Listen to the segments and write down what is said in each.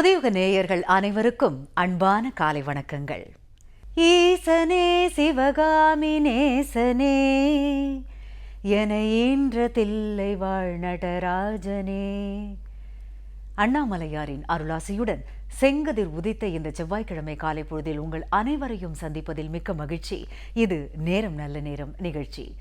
புதியுக நேயர்கள் அனைவருக்கும் அன்பான காலை வணக்கங்கள். ஈசனே சிவகாமி நேசனே என ஈன்ற தில்லை வாழ் நடராஜனே. அண்ணாமலையாரின் அருளாசியுடன் செங்கதிர் உதித்த இந்த செவ்வாய்க்கிழமை காலை பொழுதில் உங்கள் அனைவரையும் சந்திப்பதில் மிக்க மகிழ்ச்சி. இது நேரம் நல்ல நேரம் நிகழ்ச்சி.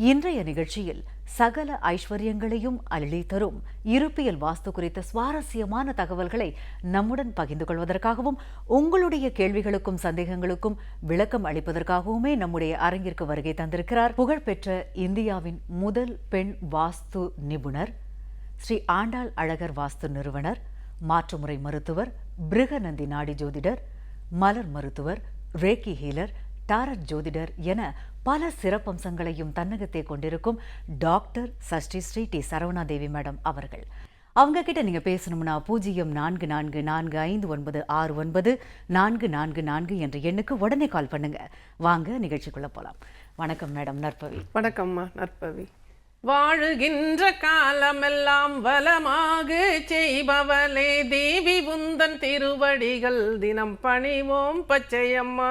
இன்றைய நிகழ்ச்சியில் சகல ஐஸ்வர்யங்களையும் அள்ளி தரும் இருப்பியல் வாஸ்து குறித்த சுவாரஸ்யமான தகவல்களை நம்முடன் பகிர்ந்து கொள்வதற்காகவும் உங்களுடைய கேள்விகளுக்கும் சந்தேகங்களுக்கும் விளக்கம் அளிப்பதற்காகவுமே நம்முடைய அரங்கிற்கு வருகை தந்திருக்கிறார் புகழ்பெற்ற இந்தியாவின் முதல் பெண் வாஸ்து நிபுணர் ஸ்ரீ ஆண்டாள் அழகர் வாஸ்து நிறுவனர் மாற்றுமுறை மருத்துவர் பிருகநந்தி நாடி ஜோதிடர் மலர் மருத்துவர் ரேக்கி ஹீலர் டாரட் ஜோதிடர் என பல சிறப்பம்சங்களையும் தன்னகத்தை கொண்டிருக்கும் doctor Sashti Sri D Saravanadevi madam அவர்கள். அவங்க கிட்ட நீங்கள் பேசணும்னா பூஜ்ஜியம் நான்கு நான்கு நான்கு ஐந்து ஒன்பது ஆறு ஒன்பது நான்கு நான்கு நான்கு என்ற எண்ணுக்கு உடனே கால் பண்ணுங்க. வாங்க நிகழ்ச்சிக்குள்ளே போகலாம் வணக்கம் மேடம் நற்பவி. வணக்கம்மா நற்பவி. வாழுகின்ற காலமெல்லாம் வளமாக செய்பவளே. தேவி உந்தன் திருவடிகள் தினம் பணிவோம் பச்சையம்மா.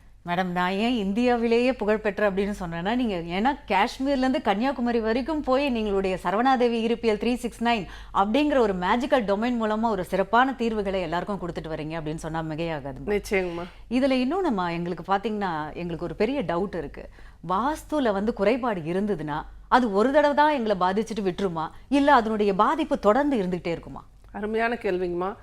மேடம் நான் ஏன் இந்தியாவிலேயே புகழ்பெற்ற அப்படின்னு சொன்னேன்னா நீங்க ஏன்னா காஷ்மீர்ல இருந்து கன்னியாகுமரி வரைக்கும் போய் நீங்களுடைய சரவணாதேவி இருப்பியல் த்ரீ சிக்ஸ் நைன் அப்படிங்கிற ஒரு மேஜிக்கல் டொமைன் மூலமா ஒரு சிறப்பான தீர்வுகளை எல்லாருக்கும் கொடுத்துட்டு வரீங்க அப்படின்னு சொன்னா மிகையாகாது நிச்சயங்கம்மா இதுல இன்னும் நம்ம எங்களுக்கு பாத்தீங்கன்னா எங்களுக்கு ஒரு பெரிய டவுட் இருக்கு. வாஸ்துல வந்து குறைபாடு இருந்ததுன்னா அது ஒரு தடவை தான் எங்களை பாதிச்சுட்டு விட்டுருமா? இல்ல அதனுடைய பாதிப்பு தொடர்ந்து இருந்துகிட்டே இருக்குமா? அருமையான கேள்விங்கம்மா.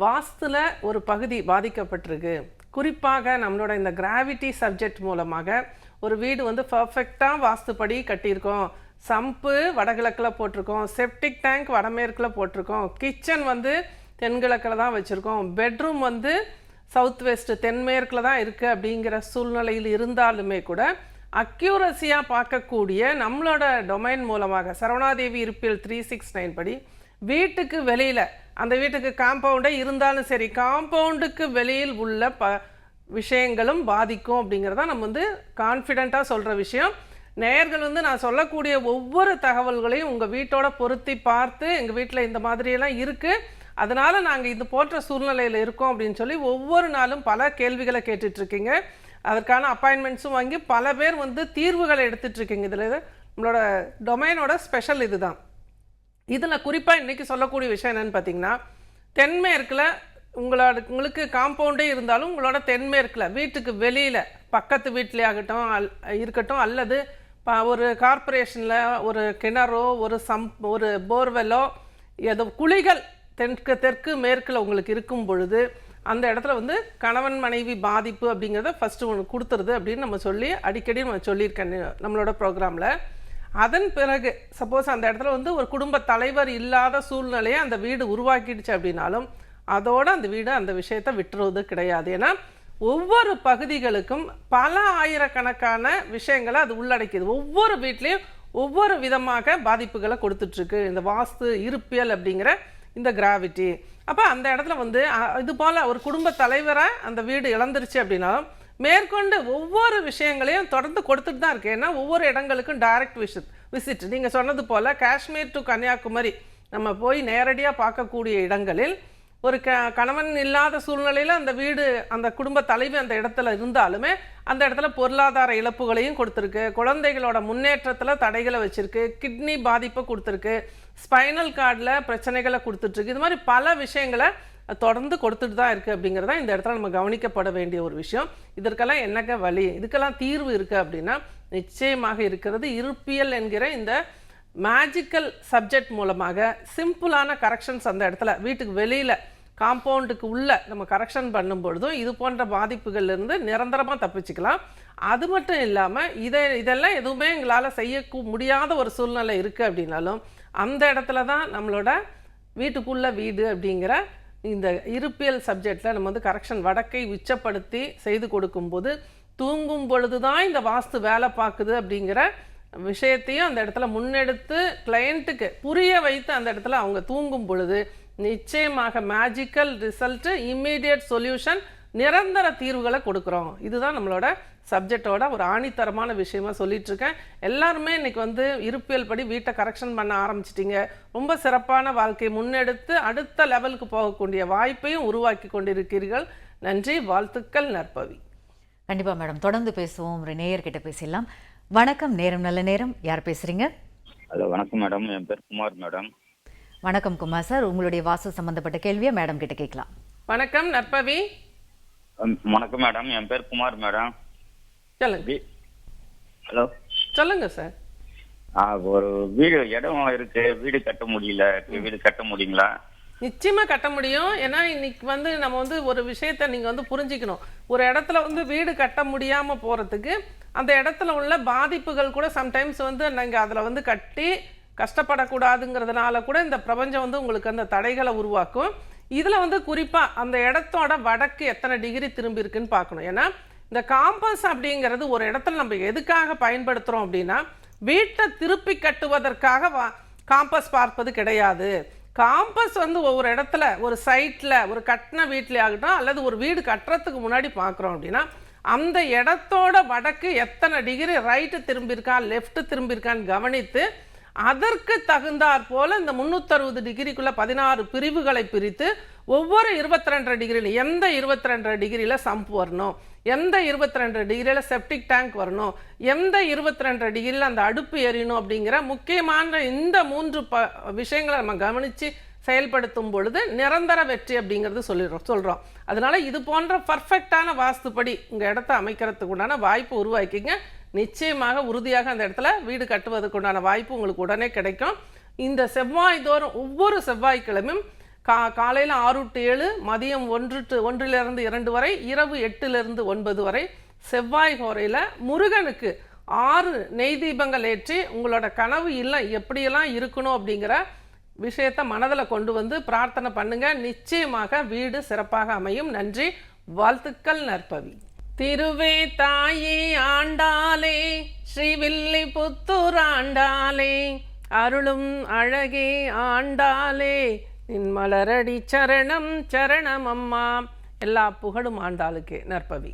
வாஸ்துல ஒரு பகுதி பாதிக்கப்பட்டிருக்கு. குறிப்பாக நம்மளோட இந்த கிராவிட்டி சப்ஜெக்ட் மூலமாக ஒரு வீடு வந்து பர்ஃபெக்டாக வாஸ்துப்படி கட்டியிருக்கோம். சம்பு வடகிழக்கில் போட்டிருக்கோம். செப்டிக் டேங்க் வடமேற்கில் போட்டிருக்கோம். கிச்சன் வந்து தென்கிழக்கில் தான் வச்சுருக்கோம். பெட்ரூம் வந்து சவுத் வெஸ்ட் தென்மேற்கில் தான் இருக்குது அப்படிங்கிற சூழ்நிலையில் இருந்தாலுமே கூட அக்யூரஸியாக பார்க்கக்கூடிய நம்மளோட டொமைன் மூலமாக சரவணாதேவி இருப்பில் த்ரீ சிக்ஸ் நைன் படி வீட்டுக்கு வெளியில் அந்த வீட்டுக்கு காம்பவுண்டே இருந்தாலும் சரி காம்பவுண்டுக்கு வெளியில் உள்ள ப விஷயங்களும் பாதிக்கும் அப்படிங்கிறத நம்ம வந்து கான்ஃபிடெண்ட்டாக சொல்கிற விஷயம். நேயர்கள் வந்து நான் சொல்லக்கூடிய ஒவ்வொரு தகவல்களையும் உங்கள் வீட்டோட பொருத்தி பார்த்து எங்கள் வீட்டில் இந்த மாதிரியெல்லாம் இருக்குது அதனால் நாங்கள் இது போன்ற சூழ்நிலையில் இருக்கோம் அப்படின்னு சொல்லி ஒவ்வொரு நாளும் பல கேள்விகளை கேட்டுட்ருக்கீங்க. அதற்கான அப்பாயின்மெண்ட்ஸும் வாங்கி பல பேர் வந்து தீர்வுகளை எடுத்துகிட்ருக்கீங்க இதில் நம்மளோட டொமைனோட ஸ்பெஷல் இதுதான். இதில் குறிப்பாக இன்றைக்கி சொல்லக்கூடிய விஷயம் என்னென்னு பார்த்தீங்கன்னா தென்மேற்கில் உங்களோட உங்களுக்கு காம்பவுண்டே இருந்தாலும் உங்களோட தென்மேற்கில் வீட்டுக்கு வெளியில் பக்கத்து வீட்டிலே ஆகட்டும் அல் இருக்கட்டும் அல்லது ப ஒரு கார்ப்பரேஷனில் ஒரு கிணறோ ஒரு சம் ஒரு போர்வெல்லோ ஏதோ குழிகள் தெற்கு தெற்கு மேற்கில் உங்களுக்கு இருக்கும் பொழுது அந்த இடத்துல வந்து கணவன் மனைவி பாதிப்பு அப்படிங்கிறத ஃபஸ்ட்டு ஒன்று கொடுத்துருது அப்படின்னு நம்ம சொல்லி அடிக்கடி நம்ம சொல்லியிருக்கேன் நம்மளோட ப்ரோக்ராமில் அதன் பிறகு சப்போஸ் அந்த இடத்துல வந்து ஒரு குடும்ப தலைவர் இல்லாத சூழ்நிலையை அந்த வீடு உருவாக்கிடுச்சு அப்படின்னாலும் அதோடு அந்த வீடு அந்த விஷயத்தை விட்டுறது கிடையாது. ஏன்னா ஒவ்வொரு பகுதிகளுக்கும் பல ஆயிரக்கணக்கான விஷயங்களை அது உள்ளடக்கிது ஒவ்வொரு வீட்லேயும் ஒவ்வொரு விதமாக பாதிப்புகளை கொடுத்துட்ருக்கு. இந்த வாஸ்து இருப்பியல் அப்படிங்கிற இந்த கிராவிட்டி அப்போ அந்த இடத்துல வந்து இது போல் ஒரு குடும்ப தலைவரை அந்த வீடு இழந்துருச்சு அப்படின்னாலும் மேற்கொண்டு ஒவ்வொரு விஷயங்களையும் தொடர்ந்து கொடுத்துட்டு தான் இருக்கு ஏன்னா ஒவ்வொரு இடங்களுக்கும் டைரக்ட் விசிட் விசிட் நீங்கள் சொன்னது போல் காஷ்மீர் டு கன்னியாகுமரி நம்ம போய் நேரடியாக பார்க்கக்கூடிய இடங்களில் ஒரு க கணவன் இல்லாத சூழ்நிலையில் அந்த வீடு அந்த குடும்ப தலைவி அந்த இடத்துல இருந்தாலுமே அந்த இடத்துல பொருளாதார இழப்புகளையும் கொடுத்துருக்கு. குழந்தைகளோட முன்னேற்றத்தில் தடைகளை வச்சுருக்கு. கிட்னி பாதிப்பை கொடுத்துருக்கு. ஸ்பைனல் கார்டில் பிரச்சனைகளை கொடுத்துட்ருக்கு இது மாதிரி பல விஷயங்களை தொடர்ந்து கொடுத்துட்டு தான் இருக்குது அப்படிங்கிறதா இந்த இடத்துல நம்ம கவனிக்கப்பட வேண்டிய ஒரு விஷயம். இதற்கெல்லாம் என்னக்க வழி? இதுக்கெல்லாம் தீர்வு இருக்குது அப்படின்னா நிச்சயமாக இருக்கிறது இருப்பியல் என்கிற இந்த மேஜிக்கல் சப்ஜெக்ட் மூலமாக சிம்பிளான கரெக்ஷன்ஸ் அந்த இடத்துல வீட்டுக்கு வெளியில் காம்பவுண்டுக்கு உள்ளே நம்ம கரெக்ஷன் பண்ணும் பொழுதும் இது போன்ற பாதிப்புகள்லேருந்து நிரந்தரமாக தப்பிச்சுக்கலாம். அது மட்டும் இல்லாமல் இதை இதெல்லாம் எதுவுமே எங்களால் செய்ய முடியாத ஒரு சூழ்நிலை இருக்குது அப்படின்னாலும் அந்த இடத்துல தான் நம்மளோட வீட்டுக்குள்ளே வீடு அப்படிங்கிற இந்த இருப்பியல் சப்ஜெக்டில் நம்ம வந்து கரெக்ஷன் வடக்கை உச்சப்படுத்தி செய்து கொடுக்கும்போது தூங்கும் பொழுது தான் இந்த வாஸ்து வேலை பார்க்குது அப்படிங்கிற விஷயத்தையும் அந்த இடத்துல முன்னெடுத்து கிளையண்ட்டுக்கு புரிய வைத்து அந்த இடத்துல அவங்க தூங்கும் பொழுது நிச்சயமாக மேஜிக்கல் ரிசல்ட்டு இம்மீடியட் சொல்யூஷன் நிரந்தர தீர்வுகளை கொடுக்குறோம். இதுதான் நம்மளோட சப்ஜெக்டோட ஒரு ஆணித்தரமான விஷயமா சொல்லிட்டு இருக்கேன் எல்லாருமே இன்னைக்கு வந்து இருப்பியல் படி வீட்டை கரெக்ஷன் பண்ண ஆரம்பிச்சிட்டீங்க. ரொம்ப சிறப்பான வாழ்க்கையை முன்னெடுத்து அடுத்த லெவலுக்கு போகக்கூடிய வாய்ப்பையும் உருவாக்கி கொண்டிருக்கிறீர்கள். நன்றி வாழ்த்துக்கள் நற்பவி. கண்டிப்பா மேடம். தொடர்ந்து பேசுவோம். ஒரு நேயர்கிட்ட பேசிடலாம். வணக்கம். நேரம் நல்ல நேரம். யார் பேசுறீங்க? ஹலோ வணக்கம் மேடம். என் பேர் குமார் மேடம். வணக்கம் குமார் சார். உங்களுடைய வாஸ்து சம்பந்தப்பட்ட கேள்வியை மேடம் கிட்ட கேட்கலாம். வணக்கம் நற்பவி. வணக்கம் மேடம். என் பேர் குமார் மேடம். சொல்லுங்க. ஹலோ. சொல்லுங்க சார் ஒரு வீடு இடம் இருக்கு. வீடு கட்ட முடியல. வீடு கட்ட முடியுங்களா? நிச்சயமா கட்ட முடியும். ஏன்னா இன்னைக்கு வந்து நம்ம வந்து ஒரு விஷயத்த நீங்க வந்து புரிஞ்சுக்கணும். ஒரு இடத்துல வந்து வீடு கட்ட முடியாம போறதுக்கு அந்த இடத்துல உள்ள பாதிப்புகள் கூட சம்டைம்ஸ் வந்து நீங்க அதுல வந்து கட்டி கஷ்டப்படக்கூடாதுங்கிறதுனால கூட இந்த பிரபஞ்சம் வந்து உங்களுக்கு அந்த தடைகளை உருவாக்கும். இதுல வந்து குறிப்பா அந்த இடத்தோட வடக்கு எத்தனை டிகிரி திரும்பி இருக்குன்னு பார்க்கணும். ஏன்னா இந்த காம்பஸ் அப்படிங்கிறது ஒரு இடத்துல நம்ம எதுக்காக பயன்படுத்துகிறோம் அப்படின்னா வீட்டை திருப்பி கட்டுவதற்காக வா- காம்பஸ் பார்ப்பது கிடையாது. காம்பஸ் வந்து ஒவ்வொரு இடத்துல ஒரு சைட்டில் ஒரு கட்டின வீட்டிலே ஆகட்டும் அல்லது ஒரு வீடு கட்டுறதுக்கு முன்னாடி பார்க்குறோம் அப்படின்னா அந்த இடத்தோட வடக்கு எத்தனை டிகிரி ரைட்டு திரும்பியிருக்கான் லெஃப்ட்டு திரும்பியிருக்கான்னு கவனித்து அதற்கு தகுந்தாற் போல் இந்த முந்நூற்றறுபது டிகிரிக்குள்ளே பதினாறு பிரிவுகளை பிரித்து ஒவ்வொரு இருபத்தி ரெண்டு டிகிரியில் எந்த இருபத்தி ரெண்டு டிகிரியில் சம்ப் வரணும்? எந்த இருபத்தி ரெண்டு டிகிரியில் செப்டிக் டேங்க் வரணும்? எந்த இருபத்தி ரெண்டு டிகிரியில் அந்த அடுப்பு எரியணும் அப்படிங்கிற முக்கியமான இந்த மூன்று ப விஷயங்களை நம்ம கவனித்து செயல்படுத்தும் பொழுது நிரந்தர வெற்றி அப்படிங்கிறது சொல்லிடுறோம் சொல்கிறோம் அதனால இது போன்ற பர்ஃபெக்டான வாஸ்துப்படி உங்கள் இடத்த அமைக்கிறதுக்கு உண்டான வாய்ப்பு உருவாக்கிங்க நிச்சயமாக உறுதியாக அந்த இடத்துல வீடு கட்டுவதற்கு உண்டான வாய்ப்பு உங்களுக்கு உடனே கிடைக்கும். இந்த செவ்வாய் தோறும் ஒவ்வொரு செவ்வாய்க்கிழமையும் கா காலையில் ஆறு டு ஏழு மதியம் ஒன்று டு ஒன்றிலிருந்து இரண்டு வரை இரவு எட்டிலிருந்து ஒன்பது வரை செவ்வாய் கோரையில் முருகனுக்கு ஆறு நெய் தீபங்கள் ஏற்றி உங்களோட கனவு இல்லை எப்படியெல்லாம் இருக்கணும் அப்படிங்கிற விஷயத்தை மனதில் கொண்டு வந்து பிரார்த்தனை பண்ணுங்க. நிச்சயமாக வீடு சிறப்பாக அமையும். நன்றி. வாழ்த்துக்கள் நற்பவி. திருவே தாயே ஆண்டாலே ஸ்ரீவில்லி புத்தூர் ஆண்டாளே அருளும் அழகே ஆண்டாலே நின் மலரடி சரணம் சரணம் அம்மா. எல்லா புகழும் ஆண்டாளுக்கு நற்பவி.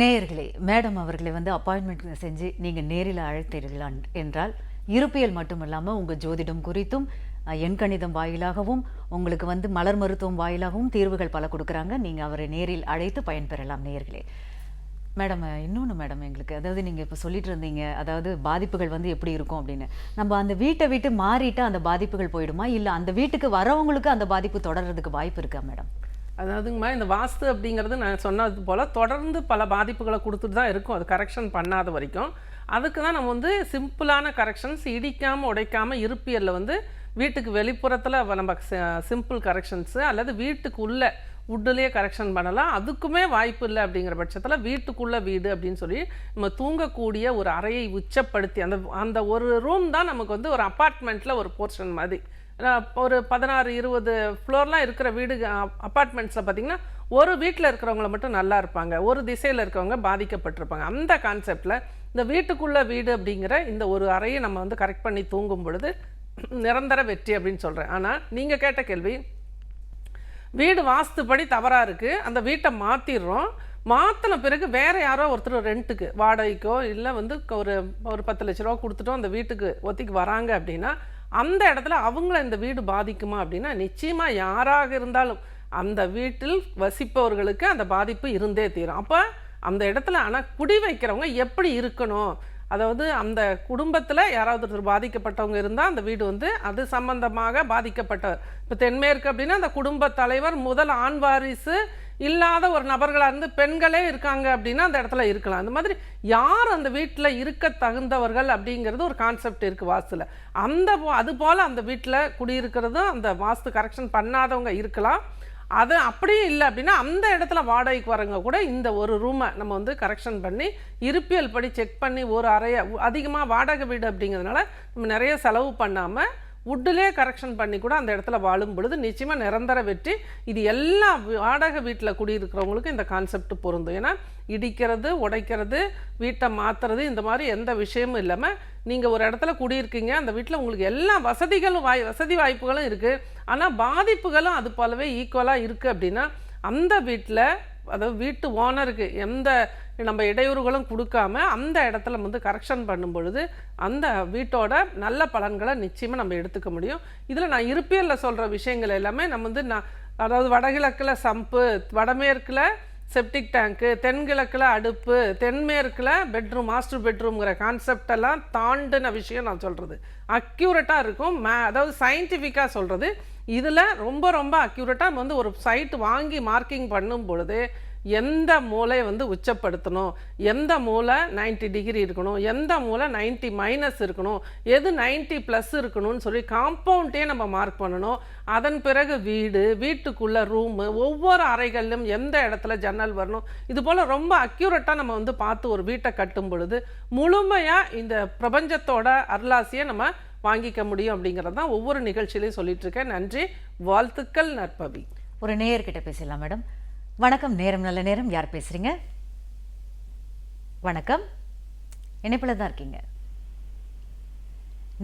நேயர்களே மேடம் அவர்களை வந்து அப்பாயின்மெண்ட் செஞ்சு நீங்கள் நேரில் அழைத்தீர்களா என்றால் இருப்பியல் மட்டுமல்லாமல் உங்கள் ஜோதிடம் குறித்தும் எண் எண்கணிதம் வாயிலாகவும் உங்களுக்கு வந்து மலர் மருத்துவம் வாயிலாகவும் தீர்வுகள் பல கொடுக்குறாங்க. நீங்கள் அவரை நேரில் அழைத்து பயன்பெறலாம் நேயர்களே. மேடம் இன்னொன்று மேடம் எங்களுக்கு. அதாவது நீங்கள் இப்போ சொல்லிட்டு இருந்தீங்க அதாவது பாதிப்புகள் வந்து எப்படி இருக்கும் அப்படின்னு. நம்ம அந்த வீட்டை விட்டு மாறிட்டு அந்த பாதிப்புகள் போயிடுமா? இல்லை அந்த வீட்டுக்கு வரவங்களுக்கு அந்த பாதிப்பு தொடர்றதுக்கு வாய்ப்பு இருக்கா மேடம்? அதாவதுங்கம்மா இந்த வாஸ்து அப்படிங்கிறது நான் சொன்னது போல் தொடர்ந்து பல பாதிப்புகளை கொடுத்துட்டு தான் இருக்கும். அது கரெக்ஷன் பண்ணாத வரைக்கும். அதுக்கு தான் நம்ம வந்து சிம்பிளான கரெக்ஷன்ஸ் இடிக்காமல் உடைக்காமல் இருப்பியலில் வந்து வீட்டுக்கு வெளிப்புறத்தில் நம்ம சிம்பிள் கரெக்ஷன்ஸு அல்லது வீட்டுக்கு உள்ளே வுட்டுலேயே கரெக்ஷன் பண்ணலாம். அதுக்குமே வாய்ப்பு இல்லை அப்படிங்கிற பட்சத்தில் வீட்டுக்குள்ளே வீடு அப்படின்னு சொல்லி நம்ம தூங்கக்கூடிய ஒரு அறையை உச்சப்படுத்தி அந்த அந்த ஒரு ரூம் தான் நமக்கு வந்து ஒரு அப்பார்ட்மெண்ட்டில் ஒரு போர்ஷன் மாதிரி. ஒரு பதினாறு இருபது ஃப்ளோர்லாம் இருக்கிற வீடு அப்பார்ட்மெண்ட்ஸில் பார்த்திங்கன்னா ஒரு வீட்டில் இருக்கிறவங்கள மட்டும் நல்லா இருப்பாங்க. ஒரு திசையில் இருக்கிறவங்க பாதிக்கப்பட்டிருப்பாங்க. அந்த கான்செப்டில் இந்த வீட்டுக்குள்ளே வீடு அப்படிங்கிற இந்த ஒரு அறையை நம்ம வந்து கரெக்ட் பண்ணி தூங்கும் பொழுது நிரந்தர வெற்றி அப்படின்னு சொல்கிறேன் ஆனால் நீங்கள் கேட்ட கேள்வி வீடு வாஸ்துப்படி தவறாக இருக்குது அந்த வீட்டை மாற்றிடுறோம் மாற்றின பிறகு வேறு யாரோ ஒருத்தர் ரெண்ட்டுக்கு வாடகைக்கோ இல்லை வந்து ஒரு ஒரு பத்து லட்ச ரூபா கொடுத்துட்டோம் அந்த வீட்டுக்கு ஒத்திக்கு வராங்க அப்படின்னா அந்த இடத்துல அவங்கள இந்த வீடு பாதிக்குமா அப்படின்னா நிச்சயமாக யாராக இருந்தாலும் அந்த வீட்டில் வசிப்பவர்களுக்கு அந்த பாதிப்பு இருந்தே தீரும். அப்போ அந்த இடத்துல ஆனால் குடி வைக்கிறவங்க எப்படி இருக்கணும்? அதாவது அந்த குடும்பத்தில் யாராவது ஒருத்தர் பாதிக்கப்பட்டவங்க இருந்தால் அந்த வீடு வந்து அது சம்பந்தமாக பாதிக்கப்பட்டவர் இப்போ தென்மேற்கு அப்படின்னா அந்த குடும்ப தலைவர் முதல் ஆண் வாரிசு இல்லாத ஒரு நபர்களாக இருந்து பெண்களே இருக்காங்க அப்படின்னா அந்த இடத்துல இருக்கலாம். அந்த மாதிரி யார் அந்த வீட்டில் இருக்க தகுந்தவர்கள் அப்படிங்கிறது ஒரு கான்செப்ட் இருக்குது வாஸ்துல. அந்த போ- அது போல் அந்த வீட்டில் குடியிருக்கிறதும் அந்த வாஸ்து கரெக்ஷன் பண்ணாதவங்க இருக்கலாம். அது அப்படியும் இல்லை அப்படின்னா அந்த இடத்துல வாடகைக்கு வரவங்க கூட இந்த ஒரு ரூமை நம்ம வந்து கரெக்ஷன் பண்ணி இருப்பியல் படி செக் பண்ணி ஒரு அறையை அதிகமாக வாடகை வீடு அப்படிங்கிறதுனால நம்ம நிறைய செலவு பண்ணாமல் வுட்டிலே கரெக்ஷன் பண்ணி கூட அந்த இடத்துல வாழும் பொழுது நிச்சயமாக நிரந்தர வெற்றி. இது எல்லா வாடகை வீட்டில் குடியிருக்கிறவங்களுக்கும் இந்த கான்செப்ட் பொருந்தும். ஏன்னா இடிக்கிறது உடைக்கிறது வீட்டை மாற்றுறது இந்த மாதிரி எந்த விஷயமும் இல்லாமல் நீங்கள் ஒரு இடத்துல குடியிருக்கீங்க அந்த வீட்டில் உங்களுக்கு எல்லா வசதிகளும் வாய் வசதி வாய்ப்புகளும் இருக்குது ஆனால் பாதிப்புகளும் அது போலவே ஈக்குவலாக இருக்குது அப்படின்னா அந்த வீட்டில் அதாவது வீட்டு ஓனருக்கு எந்த நம்ம இடையூறுகளும் கொடுக்காம அந்த இடத்துல வந்து கரெக்ஷன் பண்ணும் பொழுது அந்த வீட்டோட நல்ல பலன்களை நிச்சயமாக நம்ம எடுத்துக்க முடியும். இதில் நான் இருப்பியலில் சொல்கிற விஷயங்கள் எல்லாமே நம்ம வந்து நான் அதாவது வடகிழக்கில் சம்பு வடமேற்கில் செப்டிக் டேங்க்கு தென்கிழக்கில் அடுப்பு தென்மேற்கில் பெட்ரூம் மாஸ்டர் பெட்ரூம்ங்கிற கான்செப்ட் எல்லாம் தாண்டின விஷயம் நான் சொல்கிறது அக்யூரேட்டாக இருக்கும் மே அதாவது சயின்டிஃபிக்காக சொல்கிறது இதில் ரொம்ப ரொம்ப அக்யூரேட்டாக வந்து ஒரு சைட் வாங்கி மார்க்கிங் பண்ணும் பொழுது எந்த மூளை வந்து உச்சப்படுத்தணும்? எந்த மூளை நைன்ட்டி டிகிரி இருக்கணும்? எந்த மூளை நைன்ட்டி மைனஸ் இருக்கணும்? எது 90 ப்ளஸ் இருக்கணும்னு சொல்லி காம்பவுண்டே நம்ம மார்க் பண்ணணும். அதன் பிறகு வீடு வீட்டுக்குள்ளே ரூமு ஒவ்வொரு அறைகளிலும் எந்த இடத்துல ஜன்னல் வரணும்? இது போல் ரொம்ப அக்யூரேட்டாக நம்ம வந்து பார்த்து ஒரு வீட்டை கட்டும் பொழுது முழுமையாக இந்த பிரபஞ்சத்தோட அருளாசியை நம்ம வாங்கிக்க முடியும் அப்படிங்கிறது தான் ஒவ்வொரு நிகழ்ச்சியிலையும் சொல்லிட்டு இருக்கேன் நன்றி. வாழ்த்துக்கள் நற்பவி. ஒரு நேயர்கிட்ட பேசலாம் மேடம். வணக்கம். நேரம் நல்ல நேரம். யார் பேசுறீங்க? வணக்கம். இணைப்பில் தான் இருக்கீங்க?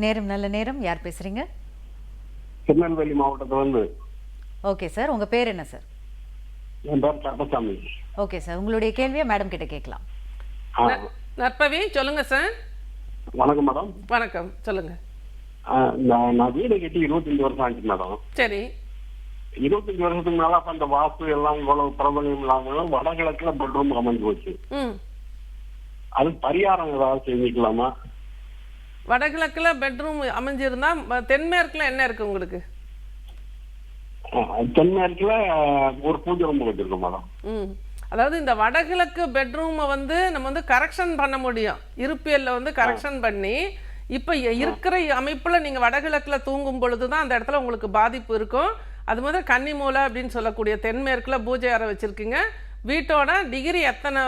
நேரம் நல்ல நேரம். யார் பேசுறீங்க? திருநெல்வேலி மாவட்டத்துல இருந்து ஓகே சார். உங்க பேர் என்ன சார்? என் பேர் கருப்பசாமி. Okay sir. உங்களுடைய கேள்வியை மேடம் கிட்ட கேட்கலாம். நற்பவி சொல்லுங்க சார். வணக்கம் மேடம். வணக்கம். சொல்லுங்க. நான் வீடு கட்டி இருபத்தஞ்சு வருஷம் ஆச்சு மேடம். சரி. இருபத்தஞ்சு வருஷத்துக்கு மேல அப்ப அந்த வாஸ்து எல்லாம் இவ்வளவு பிரபலம் இல்லாமலும் வடகிழக்குல பெட்ரூம் அமைஞ்சு போச்சு. அது பரிகாரம் ஏதாவது செஞ்சுக்கலாமா? வடகிழக்கில் பெட்ரூம் அமைஞ்சிருந்தா தென்மேற்குல என்ன இருக்கு உங்களுக்கு? தென்மேற்குல ஒரு பூஜை ரூம் வச்சிருக்கோம் மேடம். அதாவது இந்த வடகிழக்கு பெட்ரூமை வந்து நம்ம வந்து கரெக்ஷன் பண்ண முடியும். இருப்பியல்ல வந்து கரெக்ஷன் பண்ணி இப்போ இருக்கிற அமைப்பில் நீங்கள் வடகிழக்கில் தூங்கும் பொழுது தான் அந்த இடத்துல உங்களுக்கு பாதிப்பு இருக்கும். அது மாதிரி கன்னி மூலை அப்படின்னு சொல்லக்கூடிய தென்மேற்கில் பூஜை அறை வச்சுருக்கீங்க. வீட்டோட டிகிரி எத்தனை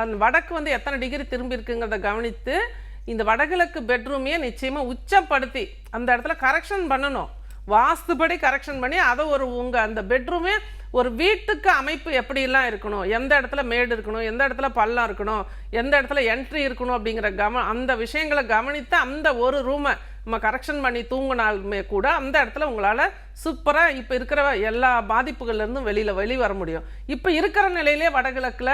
அந்த வடக்கு வந்து எத்தனை டிகிரி திரும்பி இருக்குங்கிறத கவனித்து இந்த வடகிழக்கு பெட்ரூமையே நிச்சயமாக உச்சப்படுத்தி அந்த இடத்துல கரெக்ஷன் பண்ணணும். வாஸ்துபடி கரெக்ஷன் பண்ணி அதை ஒரு உங்கள் அந்த பெட்ரூமே ஒரு வீட்டுக்கு அமைப்பு எப்படிலாம் இருக்கணும்? எந்த இடத்துல மேடு இருக்கணும்? எந்த இடத்துல பள்ளம் இருக்கணும்? எந்த இடத்துல என்ட்ரி இருக்கணும் அப்படிங்கிற கவ அந்த விஷயங்களை கவனித்து அந்த ஒரு ரூமை நம்ம கரெக்ஷன் பண்ணி தூங்கினாலுமே கூட அந்த இடத்துல உங்களால் சூப்பராக இப்போ இருக்கிற எல்லா பாதிப்புகள்லேருந்தும் வெளியில் வெளி வர முடியும். இப்போ இருக்கிற நிலையிலே வடகிழக்கில்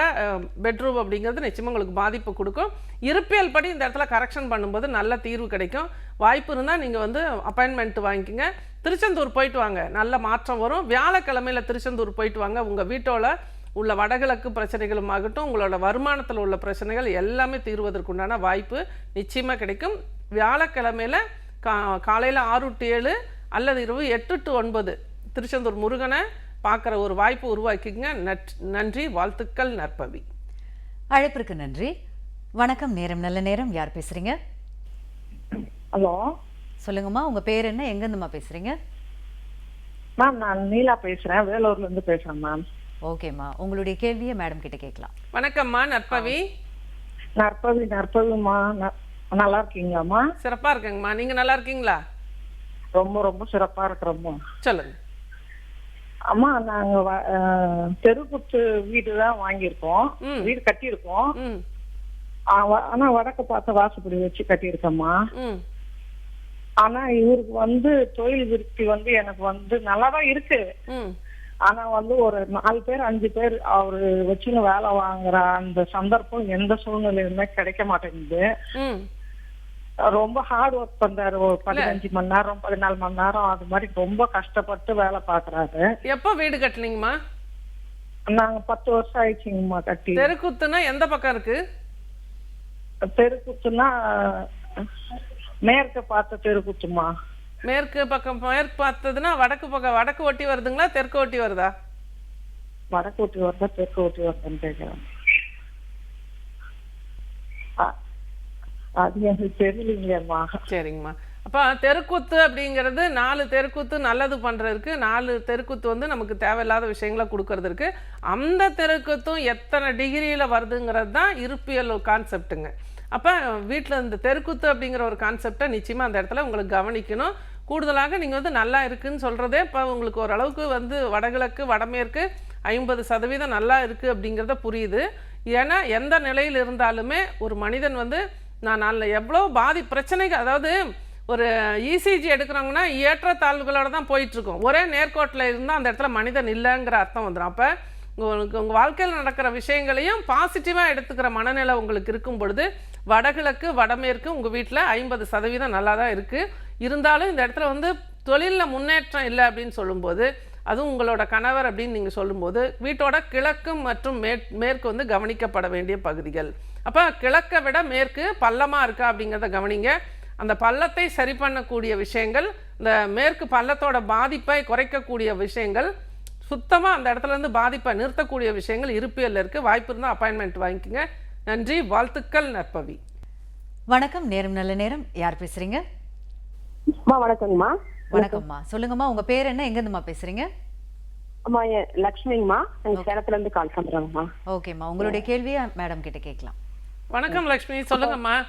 பெட்ரூம் அப்படிங்கிறது நிச்சயமாக உங்களுக்கு பாதிப்பு கொடுக்கும். இருப்பியல் படி இந்த இடத்துல கரெக்ஷன் பண்ணும்போது நல்ல தீர்வு கிடைக்கும். வாய்ப்பு இருந்தால் நீங்கள் வந்து அப்பாயின்மெண்ட் வாங்கிக்கோங்க. திருச்செந்தூர் போயிட்டு வாங்க. நல்ல மாற்றம் வரும். வியாழக்கிழமையில திருச்செந்தூர் போயிட்டு வாங்க. உங்கள் வீட்டோட உள்ள வடகிழக்கு பிரச்சனைகளும் ஆகட்டும் உங்களோட வருமானத்தில் உள்ள பிரச்சனைகள் எல்லாமே தீர்வதற்குண்டான வாய்ப்பு நிச்சயமாக கிடைக்கும். வியாழக்கிழமையில கா காலையில் ஆறு டு ஏழு அல்லது இரவு எட்டு டு ஒன்பது திருச்செந்தூர் முருகனை பார்க்குற ஒரு வாய்ப்பு உருவாக்கிக்கங்க. நட் நன்றி வாழ்த்துக்கள் நற்பவி. அழைப்பிற்கு நன்றி. வணக்கம் நேரம் நல்ல நேரம். யார் பேசுறீங்க? ஹலோ. சொல்லுங்கம்மா உங்க பேர் என்ன? எங்கேருந்துமா பேசுறீங்க? மேம் நான் நீலா பேசுறேன். வேலூர்ல இருந்து பேசுறேன் மேம். ஓகேம்மா உங்களுடைய கேள்வியை மேடம் கிட்ட கேட்கலாம். வணக்கம்மா நற்பவி? நற்பவி நற்பவிமா நல்லா இருக்கீங்களாம்மா சிறப்பாக இருக்குங்கம்மா நீங்கள் நல்லா இருக்கீங்களா? ரொம்ப ரொம்ப சிறப்பா இருக்கிறோம்மா சொல்லுங்க. அம்மா நாங்க தெருக்குத்து வீடு தான் வாங்கியிருக்கோம். வீடு கட்டியிருக்கோம். ஆனா வடக்கு பார்த்த வாசப்படி வச்சு கட்டியிருக்கோம்மா ஆனா இவருக்கு வந்து தொழில் விருத்தி வந்து எனக்கு வந்து நல்லா தான் இருக்கு ஆனா வந்து ஒரு நாலு பேர் அஞ்சு பேர் அவரு வச்சுன்னு வேலை வாங்குற அந்த சந்தர்ப்பம் எந்த சூழ்நிலையுமே கிடைக்க மாட்டேங்குது. ரொம்ப ஹார்ட் ஒர்க் பண்றாரு. ஒரு பதினஞ்சு மணி நேரம் பதினாலு மணி நேரம் அது மாதிரி ரொம்ப கஷ்டப்பட்டு வேலை பாக்குறாரு எப்போ வீடு கட்டுனீங்கம்மா? நாங்க பத்து வருஷம் ஆயிடுச்சுங்கம்மா கட்டி. தெருக்குத்துனா எந்த பக்கம் இருக்கு? தெருக்குத்துனா மேற்க பார்த்த தெருக்குத்துமா மேற்கு பக்கம் மேற்கு பார்த்ததுன்னா வடக்கு பக்கம் வடக்கு ஒட்டி வருதுங்களா தெற்கு ஒட்டி வருதா? வடக்கு ஊட்டி வருதா தெற்கு ஊட்டி வருதான்னு அது எனக்கு தெரியலீங்களேம்மா. சரிங்கம்மா. அப்போ தெருக்கூத்து அப்படிங்கிறது நாலு தெருக்கூத்து நல்லது பண்ணுறதுக்கு நாலு தெருக்கூத்து வந்து நமக்கு தேவையில்லாத விஷயங்களை கொடுக்கறதுக்கு. அந்த தெருக்கூத்தும் எத்தனை டிகிரியில் வருதுங்கிறது தான் இருப்பியல் கான்செப்ட்டுங்க அப்போ வீட்டில் இந்த தெருக்கூத்து அப்படிங்கிற ஒரு கான்செப்டை நிச்சயமாக அந்த இடத்துல உங்களுக்கு கவனிக்கணும். கூடுதலாக நீங்கள் வந்து நல்லா இருக்குதுன்னு சொல்கிறதே இப்போ உங்களுக்கு ஓரளவுக்கு வந்து வடகிழக்கு வடமேற்கு ஐம்பது சதவீதம் நல்லா இருக்குது அப்படிங்கிறத புரியுது. ஏன்னா எந்த நிலையில் இருந்தாலுமே ஒரு மனிதன் வந்து நான் நல்ல எவ்வளோ பாதி பிரச்சனைகள் அதாவது ஒரு இசிஜி எடுக்கிறோங்கன்னா ஏற்றத்தாழ்வுகளோட தான் போயிட்டுருக்கோம். ஒரே நேர்கோட்டில் இருந்தால் அந்த இடத்துல மனிதன் இல்லைங்கிற அர்த்தம் வந்துடும் அப்போ உங்களுக்கு உங்கள் வாழ்க்கையில் நடக்கிற விஷயங்களையும் பாசிட்டிவாக எடுத்துக்கிற மனநிலை உங்களுக்கு இருக்கும் பொழுது வடகிழக்கு வடமேற்கு உங்கள் வீட்டில் ஐம்பது சதவீதம் நல்லா தான் இருக்குது இருந்தாலும் இந்த இடத்துல வந்து தொழிலில் முன்னேற்றம் இல்லை அப்படின்னு சொல்லும்போது அதுவும் உங்களோட கணவர் அப்படின்னு நீங்கள் சொல்லும்போது வீட்டோட கிழக்கு மற்றும் மேற் மேற்கு வந்து கவனிக்கப்பட வேண்டிய பகுதிகள். அப்போ கிழக்கை விட மேற்கு பள்ளமாக இருக்கா அப்படிங்கிறத கவனிங்க. அந்த பள்ளத்தை சரி பண்ணக்கூடிய விஷயங்கள் இந்த மேற்கு பள்ளத்தோட பாதிப்பை குறைக்கக்கூடிய விஷயங்கள் சுத்தமாக அந்த இடத்துலேருந்து பாதிப்பை நிறுத்தக்கூடிய விஷயங்கள் இருப்பியலில் இருக்குது வாய்ப்பு இருந்தால் அப்பாயின்மெண்ட் வாங்கிக்கோங்க. நன்றி. வாழ்த்துக்கள் நற்பவி. வணக்கம். நேரம் நல்ல நேரம். யார் பேசுகிறீங்க அம்மா வணக்கங்கம்மா வணக்கம்மா. சொல்லுங்கம்மா உங்க பேர் என்ன? எங்கேருந்துமா பேசுறீங்க? அம்மா என் லக்ஷ்மிங்கம்மா. நாங்க சேலத்துல இருந்து கால் பண்றோங்கம்மா. ஓகேம்மா. உங்களுடைய கேள்வியை மேடம் கிட்ட கேட்கலாம். வணக்கம் லக்ஷ்மி. சொல்லுங்கம்மா.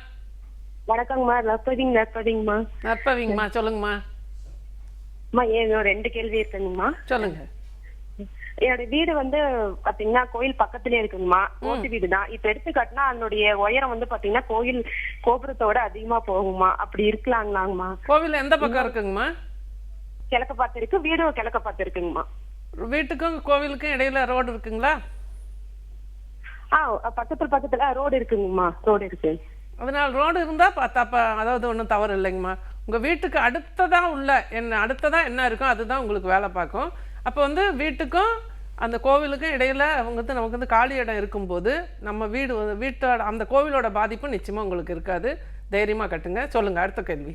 வணக்கங்கம்மா நற்பதிங்க நற்பதிங்கம்மா நற்பவிங்கம்மா சொல்லுங்கம்மா. அம்மா என்னோட ரெண்டு கேள்வி இருக்குங்கம்மா. சொல்லுங்க. என்னோட வீடு வந்து பாத்தீங்கன்னா கோயில் பக்கத்துலயே இருக்குங்கம்மா. ஓட்டு வீடு தான் இப்ப எடுத்து கட்டினா அதனுடைய உயரம் வந்து பாத்தீங்கன்னா கோயில் கோபுரத்தோட அதிகமா போகுமா அப்படி இருக்கலாங்களாங்கம்மா. கோவில் எந்த பக்கம் இருக்குங்கம்மா? கிழக்க பார்த்து இருக்கு. வீடும் கிழக்க பார்த்து இருக்குங்கம்மா. வீட்டுக்கும் கோவிலுக்கும் இடையில ரோடு இருக்குங்களா? ஆ பக்கத்துல பக்கத்துல ரோடு இருக்குங்கம்மா. ரோடு இருக்கு. அதனால ரோடு இருந்தால் தப்ப அதாவது ஒன்றும் தவறு இல்லைங்கம்மா. உங்கள் வீட்டுக்கு அடுத்ததாக உள்ள என்ன அடுத்ததாக என்ன இருக்கோ அதுதான் உங்களுக்கு வேலை பார்க்கும். அப்போ வந்து வீட்டுக்கும் அந்த கோவிலுக்கும் இடையில அவங்க வந்து நமக்கு வந்து காலி இடம் இருக்கும்போது நம்ம வீடு வந்து வீட்டோட அந்த கோவிலோட பாதிப்பு நிச்சயமாக உங்களுக்கு இருக்காது. தைரியமாக கட்டுங்க. சொல்லுங்கள் அடுத்த கேள்வி.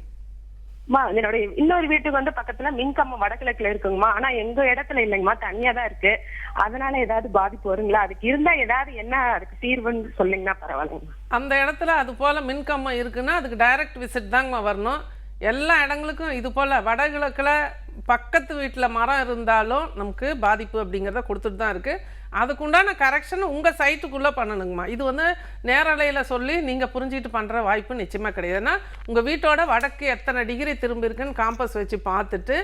அம்மா என்னோட இன்னொரு வீட்டுக்கு வந்து பக்கத்துல மின்கம்பம் வடகிழக்குல இருக்குங்கம்மா. ஆனா எங்க இடத்துல இல்லைங்கம்மா. தனியா தான் இருக்கு. அதனால ஏதாவது பாதிப்பு வருங்களா? அதுக்கு இருந்தா ஏதாவது என்ன அதுக்கு தீர்வுன்னு சொல்லுங்கன்னா பரவாயில்லைங்கம்மா. அந்த இடத்துல அது போல் மின்கம்பம் இருக்குன்னா அதுக்கு டைரக்ட் விசிட் தாங்கம்மா வரணும். எல்லா இடங்களுக்கும் இது போல் வடகிழக்கில் பக்கத்து வீட்டில் மரம் இருந்தாலும் நமக்கு பாதிப்பு அப்படிங்கிறத கொடுத்துட்டு தான் இருக்குது அதுக்குண்டான கரெக்ஷன் உங்கள் சைட்டுக்குள்ளே பண்ணணுங்கம்மா. இது வந்து நேரலையில் சொல்லி நீங்கள் புரிஞ்சுக்கிட்டு பண்ணுற வாய்ப்பு நிச்சயமாக கிடையாது. ஏன்னா உங்கள் வீட்டோட வடக்கு எத்தனை டிகிரி திரும்பி இருக்குன்னு காம்பஸ் வச்சு பார்த்துட்டு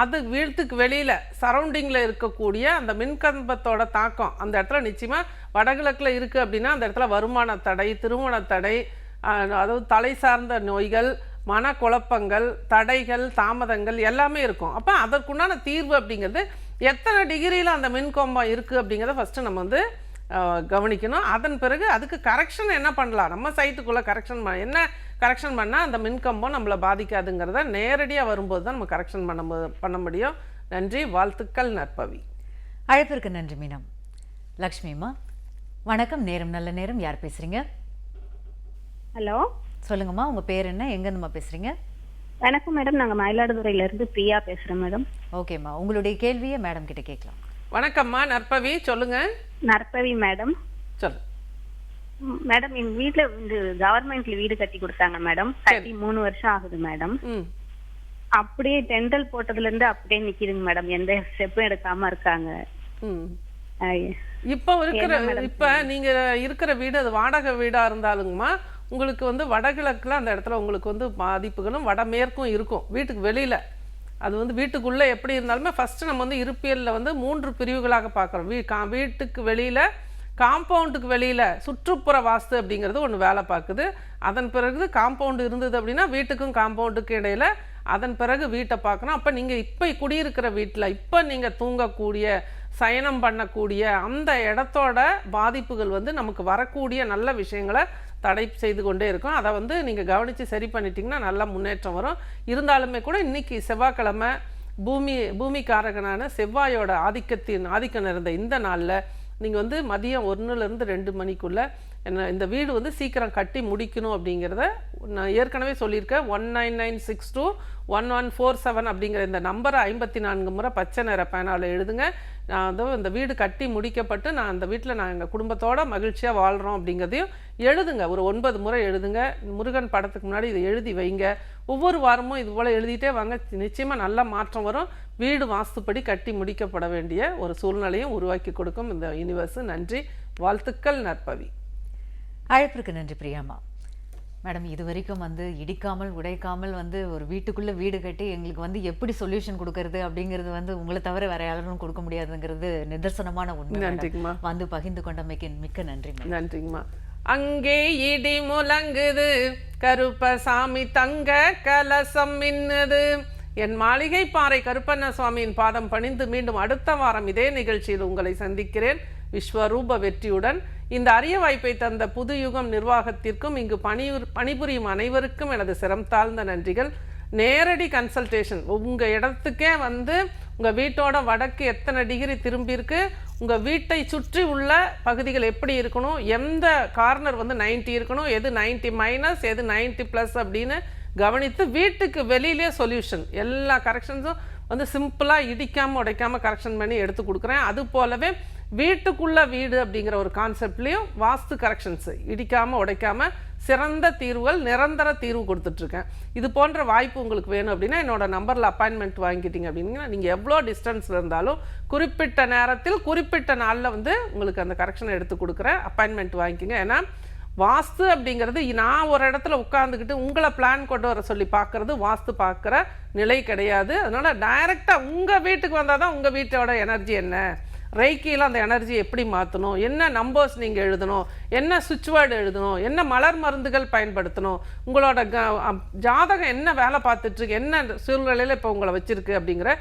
அது வீட்டுக்கு வெளியில் சரௌண்டிங்கில் இருக்கக்கூடிய அந்த மின்கம்பத்தோட தாக்கம் அந்த இடத்துல நிச்சயமாக வடகிழக்கில் இருக்குது அப்படின்னா அந்த இடத்துல வருமான தடை திருமண தடை அதாவது தலை சார்ந்த நோய்கள் மனக்குழப்பங்கள் தடைகள் தாமதங்கள் எல்லாமே இருக்கும். அப்போ அதற்குண்டான தீர்வு அப்படிங்கிறது எத்தனை டிகிரியில் அந்த மின்கம்பம் இருக்குது அப்படிங்கிறத ஃபஸ்ட்டு நம்ம வந்து கவனிக்கணும். அதன் பிறகு அதுக்கு கரெக்ஷன் என்ன பண்ணலாம்? நம்ம சைட்டுக்குள்ளே கரெக்ஷன் என்ன கரெக்ஷன் பண்ணால் அந்த மின்கம்பம் நம்மளை பாதிக்காதுங்கிறத நேரடியாக வரும்போது தான் நம்ம கரெக்ஷன் பண்ண மு- பண்ண முடியும். நன்றி. வாழ்த்துக்கள் நற்பவி. அழைப்பிற்கு நன்றி மீனம். லக்ஷ்மிம்மா வணக்கம். நேரம் நல்ல நேரம். யார் பேசுறீங்க? ஹலோ? சொல்லுங்கம்மா உங்க பேர் என்ன? எங்கேருந்துமா பேசுறீங்க? வணக்கம் மேடம். நாங்க மயிலாடுதுறையில இருந்து பிரியா பேசுறேன் மேடம். ஓகேம்மா. உங்களுடைய கேள்வியை மேடம் கிட்ட கேட்கலாம். வணக்கம்மா. நற்பவி சொல்லுங்கள் நற்பவி மேடம். சொல்லு. மேடம் எங்க வீட்ல இந்த கவர்மெண்ட்ல வீடு கட்டி கொடுத்தாங்க மேடம். கட்டி மூணு வருஷம் ஆகுது மேடம். அப்படியே டெண்டல் போட்டதுல இருந்து அப்படியே நிக்குதுங்க மேடம். எந்த ஸ்டெப்பும் எடுக்காம இருக்காங்க. இப்போ இருக்கிற இப்போ நீங்க இருக்கிற வீடு அது வாடகை வீடா இருந்தாலுங்கம்மா உங்களுக்கு வந்து வடகிழக்கில் அந்த இடத்துல உங்களுக்கு வந்து பாதிப்புகளும் வடமேற்கும் இருக்கும். வீட்டுக்கு வெளியில். அது வந்து வீட்டுக்குள்ளே எப்படி இருந்தாலுமே ஃபஸ்ட்டு நம்ம வந்து இருப்பியலில் வந்து மூன்று பிரிவுகளாக பார்க்குறோம். வீ கா வீட்டுக்கு வெளியில் காம்பவுண்டுக்கு வெளியில் சுற்றுப்புற வாஸ்து அப்படிங்கிறது ஒன்று வேலை பார்க்குது. அதன் பிறகு காம்பவுண்டு இருந்தது அப்படின்னா வீட்டுக்கும் காம்பவுண்டுக்கு இடையில அதன் பிறகு வீட்டை பார்க்கணும். அப்போ நீங்கள் இப்போ குடியிருக்கிற வீட்டில் இப்போ நீங்கள் தூங்கக்கூடிய சயனம் பண்ணக்கூடிய அந்த இடத்தோட பாதிப்புகள் வந்து நமக்கு வரக்கூடிய நல்ல விஷயங்களை தடை செய்து கொண்டே இருக்கும். அதை வந்து நீங்கள் கவனித்து சரி பண்ணிட்டீங்கன்னா நல்ல முன்னேற்றம் வரும். இருந்தாலுமே கூட இன்னைக்கு செவ்வாய்க்கிழமை பூமி பூமிக்காரகனான செவ்வாயோட ஆதிக்கத்தின் ஆதிக்கம் நிறைந்த இந்த நாளில் நீங்கள் வந்து மதியம் ஒன்றுலேருந்து ரெண்டு மணிக்குள்ளே என்ன இந்த வீடு வந்து சீக்கிரம் கட்டி முடிக்கணும் அப்படிங்கிறத நான் ஏற்கனவே சொல்லியிருக்கேன். One nine nine six two one one four seven அப்படிங்கிற இந்த நம்பரை ஐம்பத்தி நான்கு முறை பச்சை நிற பேனாவில் எழுதுங்க. நான் வந்து இந்த வீடு கட்டி முடிக்கப்பட்டு நான் அந்த வீட்டில் நான் எங்கள் குடும்பத்தோட மகிழ்ச்சியாக வாழ்கிறோம் அப்படிங்கிறதையும் எழுதுங்க. ஒரு ஒன்பது முறை எழுதுங்க. முருகன் படத்துக்கு முன்னாடி இதை எழுதி வைங்க. ஒவ்வொரு வாரமும் இது போல் எழுதிட்டே வாங்க. நிச்சயமாக நல்ல மாற்றம் வரும். வீடு வாஸ்துப்படி கட்டி முடிக்கப்பட வேண்டிய ஒரு சூழ்நிலையும் உருவாக்கி கொடுக்கும் இந்த யூனிவர்ஸு நன்றி. வாழ்த்துக்கள் நற்பவி. அழைப்பிற்கு நன்றி பிரியாம்மா. மேடம் இது வரைக்கும் வந்து இடிக்காமல் உடைக்காமல் வந்து ஒரு வீட்டுக்குள்ள வீடு கட்டி எங்களுக்கு வந்து எப்படி சொல்யூஷன் கொடுக்கறது அப்படிங்கிறது வந்து உங்களை தவிர வேற யாரும் கொடுக்க முடியாதுங்கிறது நிதர்சனமான உண்மை. நன்றிங்கம்மா. வந்து பகிர்ந்து கொண்டமைக்கு மிக்க நன்றி நன்றிங்கம்மா. அங்கே இடி முழங்குது கருப்பசாமி தங்க கலசம் மின்னுது. என் மாளிகை பாறை கருப்பண்ண சுவாமியின் பாதம் பணிந்து மீண்டும் அடுத்த வாரம் இதே நிகழ்ச்சியில் உங்களை சந்திக்கிறேன். விஸ்வரூப வெற்றியுடன் இந்த அரிய வாய்ப்பை தந்த புது யுகம் நிர்வாகத்திற்கும் இங்கு பணியுர் பணிபுரியும் அனைவருக்கும் எனது சிரம் தாழ்ந்த நன்றிகள். நேரடி கன்சல்டேஷன். உங்கள் இடத்துக்கே வந்து உங்கள் வீட்டோட வடக்கு எத்தனை டிகிரி திரும்பியிருக்கு உங்கள் வீட்டை சுற்றி உள்ள பகுதிகள் எப்படி இருக்கணும் எந்த கார்னர் வந்து 90 இருக்கணும் எது 90 மைனஸ் எது 90 ப்ளஸ் அப்படின்னு கவனித்து வீட்டுக்கு வெளியிலே சொல்யூஷன். எல்லா கரெக்ஷன்ஸும் வந்து சிம்பிளாக இடிக்காமல் உடைக்காமல் கரெக்ஷன் பண்ணி எடுத்து கொடுக்குறேன். அது போலவே வீட்டுக்குள்ள வீடு அப்படிங்கிற ஒரு கான்செப்ட்லேயும் வாஸ்து கரெக்ஷன்ஸு இடிக்காமல் உடைக்காமல் சிறந்த தீர்வுகள் நிரந்தர தீர்வு கொடுத்துட்ருக்கேன். இது போன்ற வாய்ப்பு உங்களுக்கு வேணும் அப்படின்னா என்னோடய நம்பரில் அப்பாயின்மெண்ட் வாங்கிட்டீங்க அப்படின்னா நீங்கள் எவ்வளோ டிஸ்டன்ஸில் இருந்தாலும் குறிப்பிட்ட நேரத்தில் குறிப்பிட்ட நாளில் வந்து உங்களுக்கு அந்த கரெக்ஷனை எடுத்து கொடுக்குறேன். அப்பாயின்மெண்ட் வாங்கிக்கோங்க. ஏன்னா வாஸ்து அப்படிங்கிறது நான் ஒரு இடத்துல உட்காந்துக்கிட்டு உங்களை பிளான் கொண்டு வர சொல்லி பார்க்கறது வாஸ்து பார்க்குற நிலை கிடையாது. அதனால் டைரெக்டாக உங்கள் வீட்டுக்கு வந்தால் தான் உங்கள் வீட்டோட எனர்ஜி என்ன? ரைக்கியில் அந்த எனர்ஜி எப்படி மாற்றணும் என்ன நம்பர்ஸ் நீங்கள் எழுதணும்? என்ன சுவிட்ச் வேர்டு எழுதணும்? என்ன மலர் மருந்துகள் பயன்படுத்தணும்? உங்களோட க ஜாதகம் என்ன வேலை பார்த்துட்ருக்கு என்ன சூழ்நிலையில் இப்போ உங்களை வச்சுருக்கு அப்படிங்கிற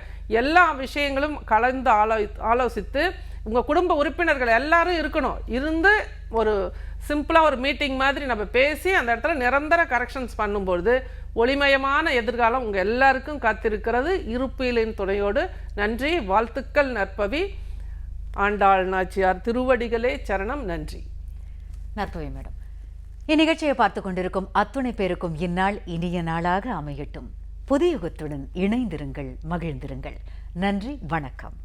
எல்லா விஷயங்களும் கலந்து ஆலோ ஆலோசித்து உங்கள் குடும்ப உறுப்பினர்கள் எல்லாரும் இருக்கணும். இருந்து ஒரு சிம்பிளாக ஒரு மீட்டிங் மாதிரி நம்ம பேசி அந்த இடத்துல நிரந்தர கரெக்ஷன்ஸ் பண்ணும்பொழுது ஒளிமயமான எதிர்காலம் உங்கள் எல்லாருக்கும் காத்திருக்கிறது. இருப்பியலின் துணையோடு நன்றி. வாழ்த்துக்கள் நற்பவி. ஆண்டாள் நாச்சியார் திருவடிகளே சரணம். நன்றி. நற்பவி மேடம் இந்நிகழ்ச்சியை பார்த்து கொண்டிருக்கும் அத்துணை பேருக்கும் இந்நாள் இனிய நாளாக அமையட்டும். புதிய யுகத்துடன் இணைந்திருங்கள் மகிழ்ந்திருங்கள். நன்றி. வணக்கம்.